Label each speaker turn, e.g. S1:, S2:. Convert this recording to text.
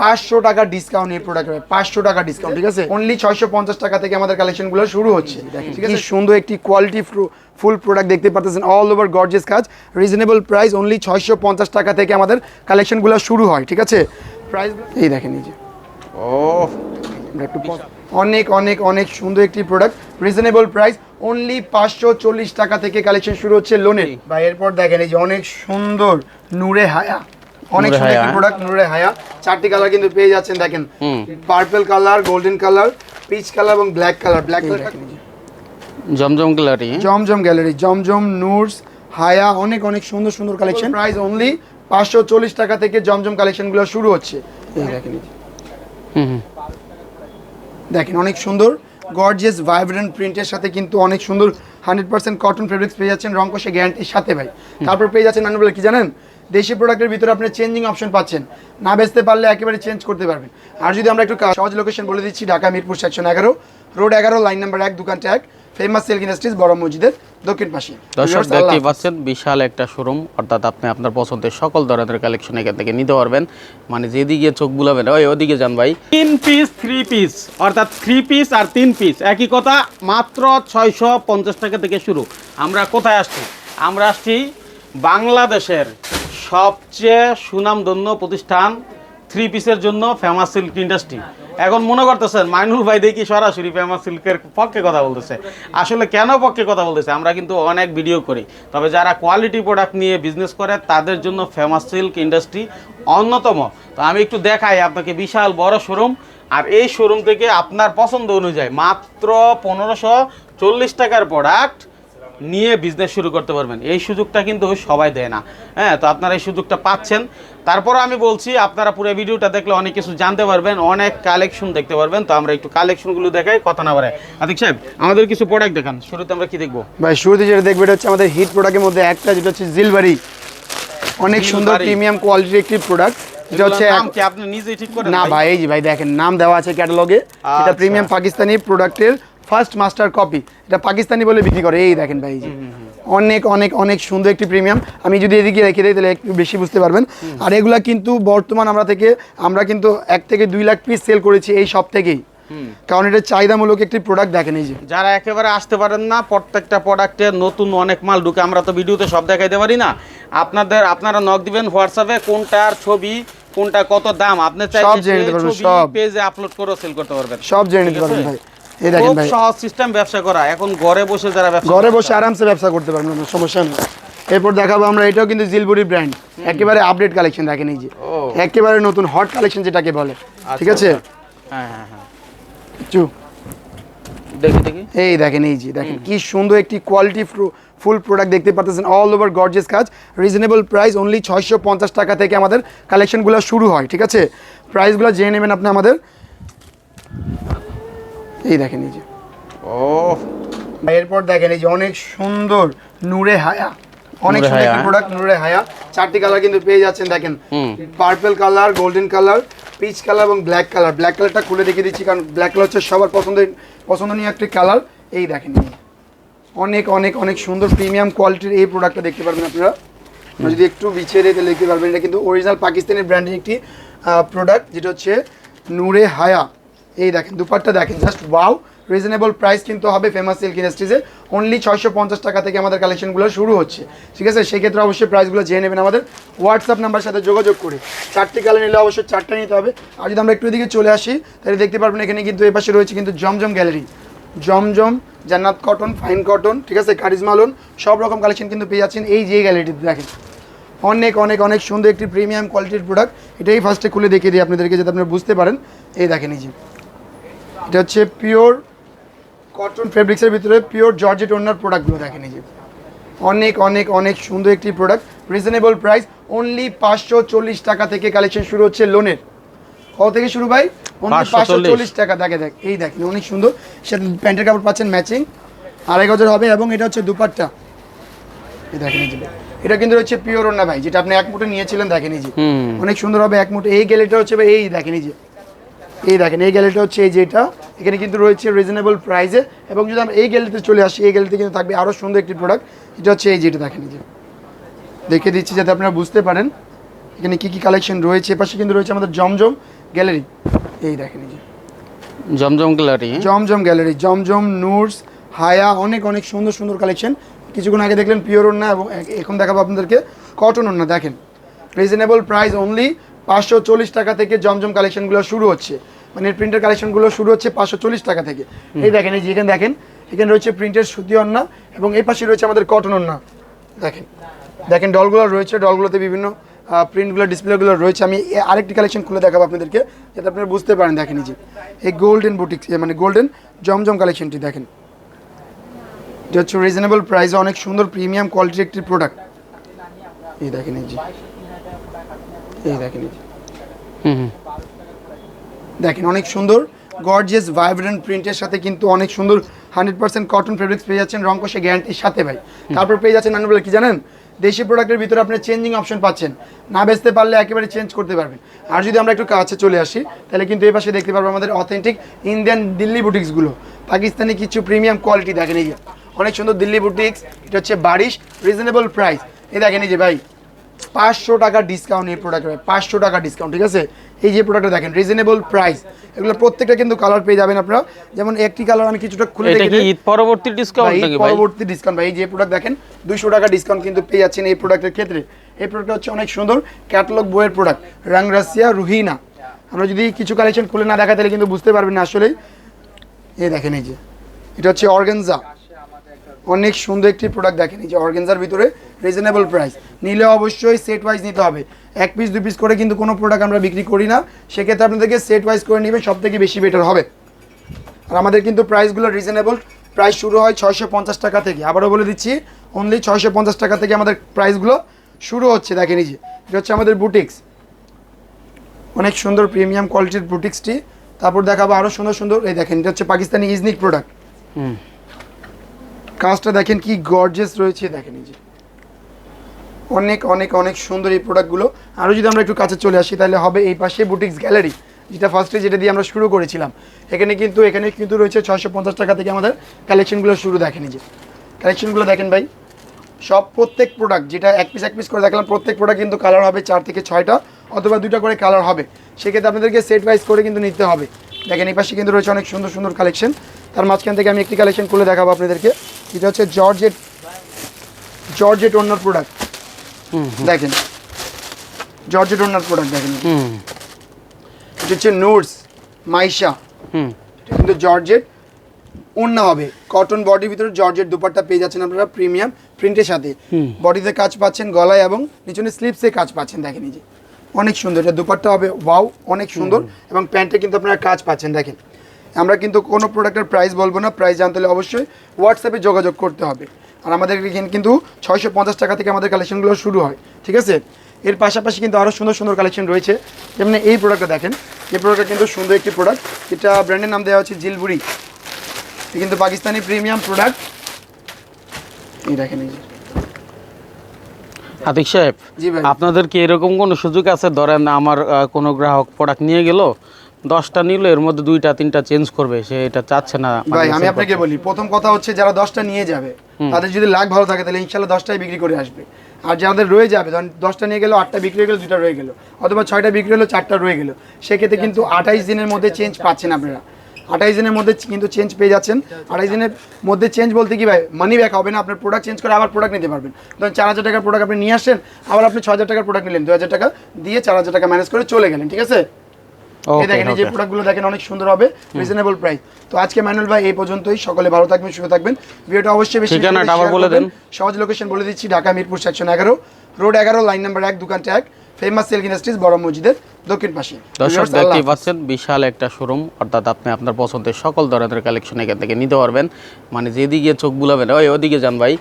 S1: পাঁচশো টাকা ডিসকাউন্ট এই প্রোডাক্ট পাঁচশো টাকা ডিসকাউন্ট ঠিক আছে? অনলি ছয়শো পঞ্চাশ টাকা থেকে আমাদের কালেকশনগুলো শুরু হচ্ছে। ঠিক আছে? সুন্দর একটি কোয়ালিটি ফুল প্রোডাক্ট দেখতে পাচ্ছেন। অল ওভার গর্জেস কাজ। রিজনেবল প্রাইস অনলি ছয়শো পঞ্চাশ টাকা থেকে আমাদের কালেকশনগুলো শুরু হয় ঠিক আছে? প্রাইস এই দেখেন এই যে।
S2: ও
S1: একটু অনেক অনেক অনেক সুন্দর একটি প্রোডাক্ট রিজনেবল প্রাইস অনলি পাঁচশো চল্লিশ টাকা থেকে কালেকশন শুরু হচ্ছে লোনের বা এরপর দেখেন এই যে অনেক সুন্দর নূরে হায়া। অনেক সুন্দর একটি
S2: হায়া।
S1: প্রোডাক্ট নূরে হায়া। চারটি কালার কিন্তু পেয়ে যাচ্ছেন দেখেন। Purple colour golden colour peach colour এবং black colour black colour
S2: Zamzam gallery
S1: Zamzam gallery Zamzam Noor's Haya অনেক অনেক সুন্দর সুন্দর কালেকশন প্রাইস অনলি পাঁচশো চল্লিশ টাকা থেকে জমজম কালেকশনগুলো শুরু হচ্ছে। দেখেন।
S2: হুম হুম।
S1: দেখেন অনেক সুন্দর। গর্জিয়াস ভাইব্রেন্ট প্রিন্টের সাথে কিন্তু অনেক সুন্দর। হান্ড্রেড পার্সেন্ট কটন ফেব্রিক্স পেয়ে যাচ্ছেন রং কষে গ্যারান্টির সাথে ভাই। তারপর পেয়ে যাচ্ছেন বলে কি জানেন? দেশি প্রোডাক্টের ভিতরে আপনি চেঞ্জিং অপশন পাচ্ছেন। না বেচতে পারলে একেবারে চেঞ্জ করতে পারবেন। আর যদি আমরা একটু সহজ লোকেশন বলে দিচ্ছি ঢাকা মিরপুর সেকশন এগারো। রোড এগারো লাইন নাম্বার এক দোকানটা এক ফেমাস সিল্ক ইন্ডাস্ট্রিজ বড় মসজিদের দক্ষিণ পাশে।
S2: দর্শক দেখতেই পাচ্ছেন বিশাল একটা শোরুম অর্থাৎ আপনি আপনার পছন্দের সকল ধরনের কালেকশন এখান থেকে নিতে পারবেন। মানে যেদিকে চোখ বুলাবেন ওই ওদিকে যান ভাই। তিন পিস থ্রি পিস অর্থাৎ থ্রি পিস আর তিন পিস একই কথা মাত্র ছয়শো পঞ্চাশ টাকা থেকে শুরু। আমরা কোথায় আসছি? আমরা আসছি বাংলাদেশের সবচেয়ে সুনামধন্য প্রতিষ্ঠান থ্রি পিসের জন্য ফেমাস সিল্ক ইন্ডাস্ট্রি এখন মনে করতেছেন, মাইনুল ভাই দেখি সরাসরি ফেমাস সিল্কের পক্ষে কথা বলতেছে। আসলে কেন পক্ষে কথা বলতেছে? আমরা কিন্তু অনেক ভিডিও করি। তবে যারা কোয়ালিটি প্রোডাক্ট নিয়ে বিজনেস করে, তাদের জন্য ফেমাস সিল্ক ইন্ডাস্ট্রি অন্যতম। তো আমি একটু দেখাই আপনাকে বিশাল বড় শোরুম আর এই শোরুম থেকে আপনার পছন্দ অনুযায়ী মাত্র পনেরোশো চল্লিশ টাকার প্রোডাক্ট নিয়ে বিজনেস শুরু করতে পারবেন। এই সুযোগটা কিন্তু সবাই দেয় না। হ্যাঁ তো আপনারা এই সুযোগটা পাচ্ছেন। তারপর আমি বলছি আপনারা পুরো ভিডিওটা দেখলে অনেক কিছু জানতে পারবেন অনেক কালেকশন দেখতে পারবেন। তো আমরা একটু কালেকশনগুলো দেখাই কথা না বাড়াই আতিক সাহেব আমাদের কিছু প্রোডাক্ট দেখান। শুরুতে আমরা কি দেখব?
S1: ভাই শুরুতে যেটা দেখবে এটা হচ্ছে আমাদের হিট প্রোডাক্টের মধ্যে একটা যেটা হচ্ছে জিলবারি অনেক সুন্দর প্রিমিয়াম কোয়ালিটির একটি প্রোডাক্ট যেটা হচ্ছে
S2: আপনি নিজেই ঠিক করেন
S1: না ভাই? এই যে ভাই দেখেন নাম দেওয়া আছে ক্যাটালগে এটা
S2: আচ্ছা।
S1: প্রিমিয়াম পাকিস্তানি প্রোডাক্টের ফার্স্ট মাস্টার কপি এটা পাকিস্তানি বলে বিক্রি করে এই দেখেন ভাই যে। অনেক অনেক অনেক সুন্দর একটি প্রিমিয়াম আমি যদি এদিকে রেখে দিই তাহলে একটু বেশি বুঝতে পারবেন। আর এগুলা কিন্তু বর্তমান আমরা থেকে আমরা কিন্তু এক থেকে দুই লাখ পিস সেল করেছি এই সব থেকেই। কারণ এটা চাহিদামূলক একটি প্রোডাক্ট দেখেন এই যে।
S2: যারা একেবারে আসতে পারেন না প্রত্যেকটা প্রোডাক্টের নতুন অনেক মাল ঢুকে আমরা তো ভিডিওতে সব দেখাইতে পারি না। আপনাদের আপনারা নক দিবেন হোয়াটসঅ্যাপে কোনটার ছবি কোনটা কত দাম আপনি
S1: সব জেনে নিতে পারবেন, সব।
S2: পেজে আপলোড করে সেল করতে পারবেন।
S1: সব জেনে নিতে পারবেন ভাই। এই দেখেন ভাই।
S2: সহজ সিস্টেম ব্যবসা করা। এখন ঘরে বসে যারা ব্যবসা
S1: ঘরে বসে আরামসে ব্যবসা করতে পারবেন আপনার সমস্যা নেই। এরপর দেখাবো আমরা এটাও কিন্তু জিলবুরি ব্র্যান্ড একেবারে আপডেট কালেকশন দেখেন এই যে। একেবারে নতুন হট কালেকশন যেটাকে বলে। ঠিক আছে?
S2: হ্যাঁ হ্যাঁ হ্যাঁ।
S1: চু।
S2: দেখি
S1: এই দেখেন এই যে দেখেন কি সুন্দর একটি কোয়ালিটি ফুল প্রোডাক্ট দেখতে পাচ্ছেন অল ওভার গর্জেস কাজ। রিজনেবল প্রাইস অনলি ছয়শো পঞ্চাশ টাকা থেকে আমাদের কালেকশনগুলো শুরু হয় ঠিক আছে? প্রাইসগুলো জেনে নেবেন আপনি আমাদের। এই দেখেন এই যে।
S2: ও
S1: এরপর দেখেন এই যে অনেক সুন্দর নূরে হায়া। অনেক সুন্দর একটি প্রোডাক্ট নূরে হায়া। চারটি কালার কিন্তু পেয়ে যাচ্ছেন দেখেন। Purple colour golden colour peach colour এবং ব্ল্যাক কালার ব্ল্যাক কালারটা খুলে দেখিয়ে দিচ্ছি কারণ ব্ল্যাক কালার হচ্ছে সবার পছন্দের পছন্দনীয় একটি কালার এই দেখেন। অনেক অনেক অনেক সুন্দর প্রিমিয়াম কোয়ালিটির এই প্রোডাক্টটা দেখতে পারবেন আপনারা। যদি একটু বিছিয়ে দিয়ে তাহলে দেখতে পারবেন এটা কিন্তু অরিজিনাল পাকিস্তানি ব্র্যান্ডের একটি প্রোডাক্ট যেটা হচ্ছে নূরে হায়া। এই দেখেন, দুপাট্টা দেখেন জাস্ট ওয়াও রিজনেবল প্রাইস কিন্তু হবে ফেমাস সিল্ক ইন্ডাস্ট্রিজে অনলি ছয়শো পঞ্চাশ টাকা থেকে আমাদের কালেকশনগুলো শুরু হচ্ছে। ঠিক আছে? সেক্ষেত্রে অবশ্যই প্রাইসগুলো জেনে নেবেন আমাদের। হোয়াটসঅ্যাপ নাম্বার সাথে যোগাযোগ করে। চারটি কালার নিলে অবশ্যই চারটা নিতে হবে। আর যদি আমরা একটু এদিকে চলে আসি, তাহলে দেখতে পারবেন এখানে কিন্তু এপাশে রয়েছে কিন্তু জমজম গ্যালারি জমজম, জান্নাত কটন ফাইন কটন ঠিক আছে? কারিজমা লোন সব রকম কালেকশন কিন্তু পেয়ে যাচ্ছেন এই যে গ্যালারিটিতে দেখেন। অনেক অনেক অনেক সুন্দর একটি প্রিমিয়াম কোয়ালিটির প্রোডাক্ট এটাই ফার্স্টে খুলে দেখিয়ে দিই আপনাদেরকে, যাতে আপনারা বুঝতে পারেন। এই দেখেন এই যে। এটা হচ্ছে পিওর কটন ফেব্রিক্সের ভিতরে পিওর জর্জেট ওনার প্রোডাক্টগুলো দেখেন এই যে। অনেক অনেক অনেক সুন্দর একটি প্রোডাক্ট রিজনেবল প্রাইস অনলি পাঁচশো চল্লিশ টাকা থেকে কালেকশন শুরু হচ্ছে লোনের কত থেকে শুরু ভাই? অনলি পাঁচশো চল্লিশ। টাকা দেখে দেখ এই দেখেন অনেক সুন্দর। সেটা প্যান্টের কাপড় পাচ্ছেন ম্যাচিং আড়াই গজের হবে এবং এটা হচ্ছে দুপাট্টা। এই দেখেন এই যে। এটা কিন্তু হচ্ছে পিওর ওনা ভাই যেটা আপনি এক মুঠে নিয়েছিলেন দেখেন এই যে। অনেক সুন্দর হবে এক মুঠে। এই গ্যালারিটা হচ্ছে ভাই এই দেখেন এই যে। এই দেখেন এই গ্যালারিটা হচ্ছে এই যে এটা। এখানে কিন্তু রয়েছে রিজনেবল প্রাইসে এবং যদি আমরা এই গ্যালারিতে চলে আসি এই গ্যালারিতে কিন্তু থাকবে আরও সুন্দর একটি প্রোডাক্ট এটা হচ্ছে এই যেটা দেখেন যে। দেখে দিচ্ছি যাতে আপনারা বুঝতে পারেন। এখানে কি কি কালেকশন রয়েছে? এপাশে কিন্তু রয়েছে আমাদের জমজম গ্যালারি এই দেখেন যে।
S2: জমজম গ্যালারি
S1: জমজম গ্যালারি জমজম নুরস হায়া অনেক অনেক সুন্দর সুন্দর কালেকশন কিছুক্ষণ আগে দেখলেন পিওর ওন্না এবং এখন দেখাবো আপনাদেরকে। কটন ওন্না দেখেন। রিজনেবল প্রাইস অনলি পাঁচশো চল্লিশ টাকা থেকে জমজম কালেকশনগুলো শুরু হচ্ছে। মানে প্রিন্টের কালেকশনগুলো শুরু হচ্ছে পাঁচশো চল্লিশ টাকা থেকে। এই দেখেন এই যে এখানে দেখেন এখানে রয়েছে প্রিন্টের সুতি অন্না এবং এই পাশে রয়েছে আমাদের কটন অন্না। দেখেন দেখেন ডলগুলো রয়েছে ডলগুলোতে বিভিন্ন প্রিন্টগুলো ডিসপ্লেগুলো রয়েছে। আমি আরেকটি কালেকশন খুলে দেখাবো আপনাদেরকে যাতে আপনারা বুঝতে পারেন। দেখেন যে এই গোল্ডেন বুটিক মানে গোল্ডেন জমজম কালেকশনটি দেখেন। এটা হচ্ছে রিজনেবল প্রাইসে অনেক সুন্দর প্রিমিয়াম কোয়ালিটির একটি প্রোডাক্ট এই দেখেন এই যে এই দেখেন দেখেন অনেক সুন্দর গর্জিয়াস ভাইব্রেন্ট প্রিন্টের সাথে কিন্তু অনেক সুন্দর হান্ড্রেড পার্সেন্ট কটন ফেব্রিক্স পেয়ে যাচ্ছেন রং কষে গ্যারান্টির সাথে ভাই। তারপর পেয়ে যাচ্ছেন নানু বলে কি জানেন? দেশি প্রোডাক্টের ভিতরে আপনি চেঞ্জিং অপশন পাচ্ছেন। না বেচতে পারলে একেবারে চেঞ্জ করতে পারবেন। আর যদি আমরা একটু কাছে চলে আসি তাহলে কিন্তু এই পাশে দেখতে পারব আমাদের অথেন্টিক ইন্ডিয়ান দিল্লি বুটিক্সগুলো পাকিস্তানি কিছু প্রিমিয়াম কোয়ালিটি দেখেন এই অনেক সুন্দর দিল্লি বুটিক্স এটা হচ্ছে বারিশ রিজনেবল প্রাইস এই দেখেন এই যে ভাই পাঁচশো টাকা ডিসকাউন্ট এই প্রোডাক্টে পাঁচশো টাকা ডিসকাউন্ট ঠিক আছে? এই যে প্রোডাক্টটা দেখেন রিজনেবল প্রাইস এগুলো প্রত্যেকটা কিন্তু কালার পেয়ে যাবেন আপনারা। যেমন একটি কালার আমি কিছুটা খুলে দেখে
S2: ঈদ পরবর্তী ডিসকাউন্ট নাকি ভাই?
S1: পরবর্তী ডিসকাউন্ট ভাই এই যে প্রোডাক্ট দেখেন দুইশো টাকা ডিসকাউন্ট কিন্তু পেয়ে যাচ্ছেন এই প্রোডাক্টের ক্ষেত্রে। এই প্রোডাক্টটা হচ্ছে অনেক সুন্দর ক্যাটালগ বইয়ের প্রোডাক্ট রাংরাসিয়া রুহিনা। আমরা যদি কিছু কালেকশন খুলে না দেখা তাহলে কিন্তু বুঝতে পারবেন না আসলেই এই দেখেন এই যে। এটা হচ্ছে অর্গেনজা। অনেক সুন্দর একটি প্রোডাক্ট দেখেন এই যে অর্গেনজার ভিতরে রিজনেবল প্রাইস নিলে অবশ্যই সেট ওয়াইজ নিতে হবে। এক পিস দু পিস করে কিন্তু কোনো প্রোডাক্ট আমরা বিক্রি করি না। সেক্ষেত্রে আপনাদেরকে সেট ওয়াইজ করে নেবেন সব থেকে বেশি বেটার হবে। আর আমাদের কিন্তু প্রাইসগুলো রিজনেবল প্রাইস শুরু হয় ছয়শো পঞ্চাশ টাকা থেকে। আবারও বলে দিচ্ছি অনলি ছয়শো পঞ্চাশ টাকা থেকে আমাদের প্রাইসগুলো শুরু হচ্ছে দেখেন এই যে। এটা হচ্ছে আমাদের বুটিক্স অনেক সুন্দর প্রিমিয়াম কোয়ালিটির বুটিক্সটি তারপর দেখাবো আরও সুন্দর সুন্দর এই দেখেন এটা হচ্ছে পাকিস্তানি ইজনিক প্রোডাক্ট কাজটা দেখেন কি গর্জেস রয়েছে দেখেন এই যে। অনেক অনেক অনেক সুন্দর এই প্রোডাক্টগুলো আরও যদি আমরা একটু কাছে চলে আসি, তাহলে হবে এই পাশে বুটিক্স গ্যালারি যেটা ফার্স্টে যেটা দিয়ে আমরা শুরু করেছিলাম। এখানে কিন্তু এখানে কিন্তু রয়েছে ছয়শো পঞ্চাশ টাকা থেকে আমাদের কালেকশনগুলো শুরু দেখেন যে। কালেকশনগুলো দেখেন ভাই। সব প্রত্যেক প্রোডাক্ট যেটা এক পিস এক পিস করে দেখলাম, প্রত্যেক প্রোডাক্ট কিন্তু কালার হবে চার থেকে ছয়টা, অথবা দুইটা করে কালার হবে। সেক্ষেত্রে আপনাদেরকে সেট ওয়াইজ করে কিন্তু নিতে হবে। দেখেন এই পাশে কিন্তু রয়েছে অনেক সুন্দর সুন্দর কালেকশন তার মাঝখান থেকে আমি একটি কালেকশন খুলে দেখাবো আপনাদেরকে। এটা হচ্ছে জর্জেট জর্জেট ওনার প্রোডাক্ট দেখেন। জর্জেট ওনার প্রোডাক্ট দেখেন।
S2: হুম
S1: এটা হচ্ছে নোটস মাইশা
S2: হুম
S1: কিন্তু জর্জেট ওড়না হবে। কটন বডির ভিতরে জর্জেট দুপাট্টা পেয়ে যাচ্ছেন আপনারা প্রিমিয়াম প্রিন্টের সাথে। বডিতে কাজ পাচ্ছেন গলায় এবং নিচনে স্লিপসে কাজ পাচ্ছেন দেখেন এই যে। অনেক সুন্দর। এটা দুপাট্টা হবে ওয়াও অনেক সুন্দর। এবং প্যান্টে কিন্তু আপনারা কাজ পাচ্ছেন দেখেন। আমরা কিন্তু কোনো প্রোডাক্টের প্রাইস বলব না। প্রাইস জানতে হলে অবশ্যই হোয়াটসঅ্যাপে যোগাযোগ করতে হবে। আর আমাদের এখানে কিন্তু ছয়শো পঞ্চাশ টাকা থেকে আমাদের কালেকশনগুলো শুরু হয় ঠিক আছে? এর পাশাপাশি কিন্তু আরও সুন্দর সুন্দর কালেকশন রয়েছে। যেমন এই প্রোডাক্টটা দেখেন এই প্রোডাক্টটা কিন্তু সুন্দর একটি প্রোডাক্ট এটা ব্র্যান্ডের নাম দেওয়া হচ্ছে জিলবুড়ি এটা কিন্তু পাকিস্তানি প্রিমিয়াম প্রোডাক্ট এই দেখেন এই
S2: আতিক সাহেব
S1: জি ভাই।
S2: আপনাদের কি এরকম কোনো সুযোগ আছে? ধরেন আমার কোনো গ্রাহক প্রোডাক্ট নিয়ে গেল দশটা নিল এর মধ্যে দুইটা তিনটা চেঞ্জ করবে সে এটা চাচ্ছে না মানে
S1: ভাই আমি আপনাকে বলি প্রথম কথা হচ্ছে যারা দশটা নিয়ে যাবে তাদের যদি লাখ ভালো থাকে তাহলে ইনশাল্লাহ দশটাই বিক্রি করে আসবে। আর যাদের রয়ে যাবে ধরেন দশটা নিয়ে গেলো আটটা বিক্রি হয়ে গেলো দুটা রয়ে গেলো অথবা ছয়টা বিক্রি হলো চারটা রয়ে গেলো সেক্ষেত্রে কিন্তু আঠাইশ দিনের মধ্যে চেঞ্জ পাচ্ছেন আপনারা। আঠাইশ দিনের মধ্যে কিন্তু চেঞ্জ পেয়ে যাচ্ছেন। আঠাইশ দিনের মধ্যে চেঞ্জ বলতে কি ভাই মানি ব্যাক হবে না আপনার প্রোডাক্ট চেঞ্জ করে আবার প্রোডাক্ট নিতে পারবেন। ধরেন চার হাজার টাকার প্রোডাক্ট আপনি নিয়ে আসেন আবার আপনি ছ হাজার টাকার প্রোডাক্ট নিলেন দু হাজার টাকা দিয়ে চার হাজার টাকা ম্যানেজ করে চলে গেলেন ঠিক আছে? এই দেখেন এই যে প্রোডাক্টগুলো দেখেন অনেক সুন্দর হবে রিজনেবল প্রাইস তো আজকে ম্যানুয়াল ভাই এই পর্যন্তই সকলে ভালো থাকবেন সুস্থ থাকবেন। ভিডিওটা অবশ্যই বেশি
S2: ঠিকানাটা আবার বলে দেন।
S1: সহজ লোকেশন বলে দিচ্ছি ঢাকা মিরপুর সেকশন এগারো। রোড এগারো লাইন নাম্বার এক দোকানটা এক ফেমাস সিল্ক ইন্ডাস্ট্রিজ বড় মসজিদের দক্ষিণ পাশে।
S2: দর্শক দেখতেই পাচ্ছেন বিশাল একটা শোরুম অর্থাৎ আপনি আপনার পছন্দের সকল ধরনের কালেকশন এখান থেকে নিতে পারবেন। মানে যেদিকে চোখ বুলাবেন ওই ওদিকে যান ভাই।